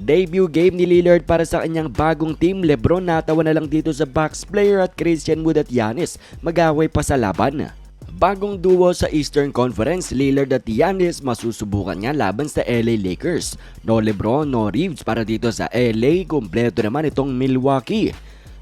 Debut game ni Lillard para sa kanyang bagong team, Lebron natawa na lang dito sa Bucks player at Christian Wood at Giannis magaway pa sa laban. Bagong duo sa Eastern Conference, Lillard at Giannis masusubukan niya laban sa LA Lakers. No Lebron, no Reeves para dito sa LA, kumpleto naman itong Milwaukee.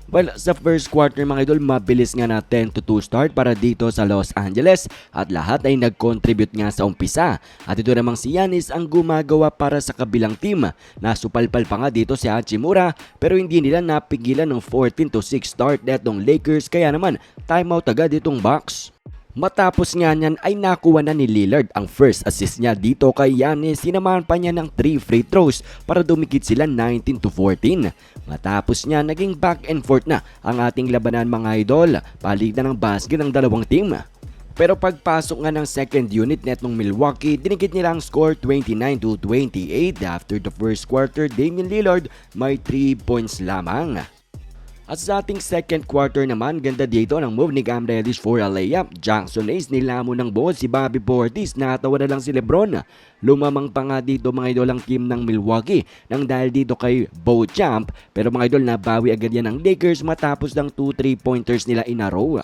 Well, sa first quarter mga idol, mabilis nga na 10 to 2 start para dito sa Los Angeles at lahat ay nag-contribute nga sa umpisa. At ito namang si Yanis ang gumagawa para sa kabilang team. Nasupalpal pa nga dito si Hachimura pero hindi nila napigilan ng 14 to 6 start netong Lakers kaya naman timeout agad itong box. Matapos nga niyan ay nakuha na ni Lillard ang first assist niya dito kay Giannis. Sinamahan pa niya ng 3 free throws para dumikit sila 19 to 14. Matapos niya naging back and forth na ang ating labanan mga idol. Palitan ng basket ng dalawang team. Pero pagpasok nga ng second unit netong Milwaukee, dinikit nila ang score 29 to 28 after the first quarter. Damian Lillard may 3 points lamang. At sa ating second quarter naman, ganda dito ng move ni Cam Reddish for a layup. Jackson Ace nilamo ng ball si Bobby Portis. Natawa na lang si Lebron. Lumamang pa nga dito mga idol ang team ng Milwaukee nang dahil dito kay Bo Champ. Pero mga idol nabawi agad yan ng Lakers matapos ng 2-3 pointers nila in a row.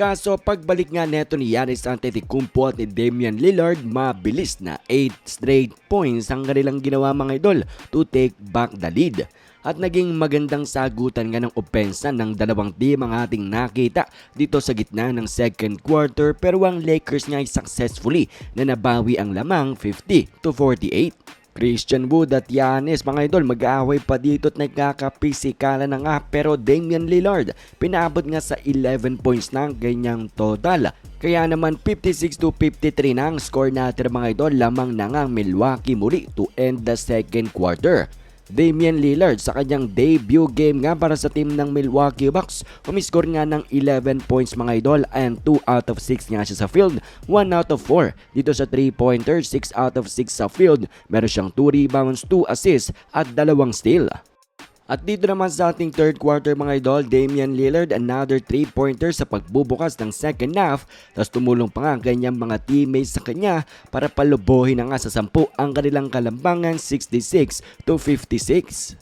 Kaso pagbalik nga neto ni Giannis Antetokounmpo at ni Damian Lillard, mabilis na 8 straight points ang kanilang ginawa mga idol to take back the lead. At naging magandang sagutan nga ng opensa ng dalawang team ang ating nakita dito sa gitna ng second quarter pero ang Lakers nga ay successfully na nabawi ang lamang 50 to 48. Christian Wood at Giannis mga idol mag-aaway pa dito at nagkakapisikalan na nga pero Damian Lillard pinabot nga sa 11 points ang ganyang total. Kaya naman 56 to 53 na ang score natin mga idol lamang na nga Milwaukee muli to end the second quarter. Damian Lillard sa kanyang debut game nga para sa team ng Milwaukee Bucks. Umiscore nga ng 11 points mga idol and 2 out of 6 nga siya sa field, 1 out of 4 dito sa 3-pointer, 6 out of 6 sa field. Meron siyang 2 rebounds, 2 assists at dalawang steal. At dito naman sa ating third quarter mga idol, Damian Lillard another 3-pointer sa pagbubukas ng second half. Tapos tumulong pa nga ang kanyang mga teammates sa kanya para palubuhin na nga sa 10 ang kanilang kalambangan 66 to 56.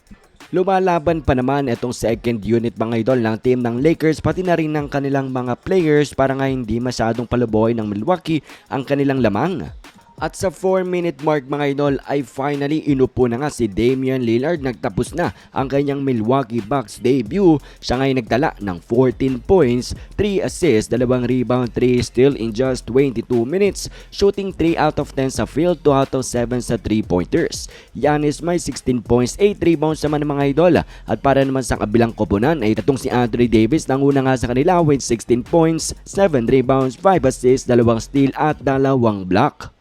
Lumalaban pa naman itong second unit mga idol ng team ng Lakers pati na rin ng kanilang mga players para nga hindi masyadong paluboy ng Milwaukee ang kanilang lamang. At sa 4 minute mark mga idol ay finally inupo na nga si Damian Lillard nagtapos na ang kanyang Milwaukee Bucks debut. Siya nga'y nagdala ng 14 points, 3 assists, 2 rebound, 3 steal in just 22 minutes, shooting 3 out of 10 sa field, 2 out of 7 sa 3 pointers. Giannis may 16 points, 8 rebounds naman mga idol. At para naman sa kabilang koponan ay tatong si Andre Davis nanguna nga sa kanila with 16 points, 7 rebounds, 5 assists, 2 steal at 2 block.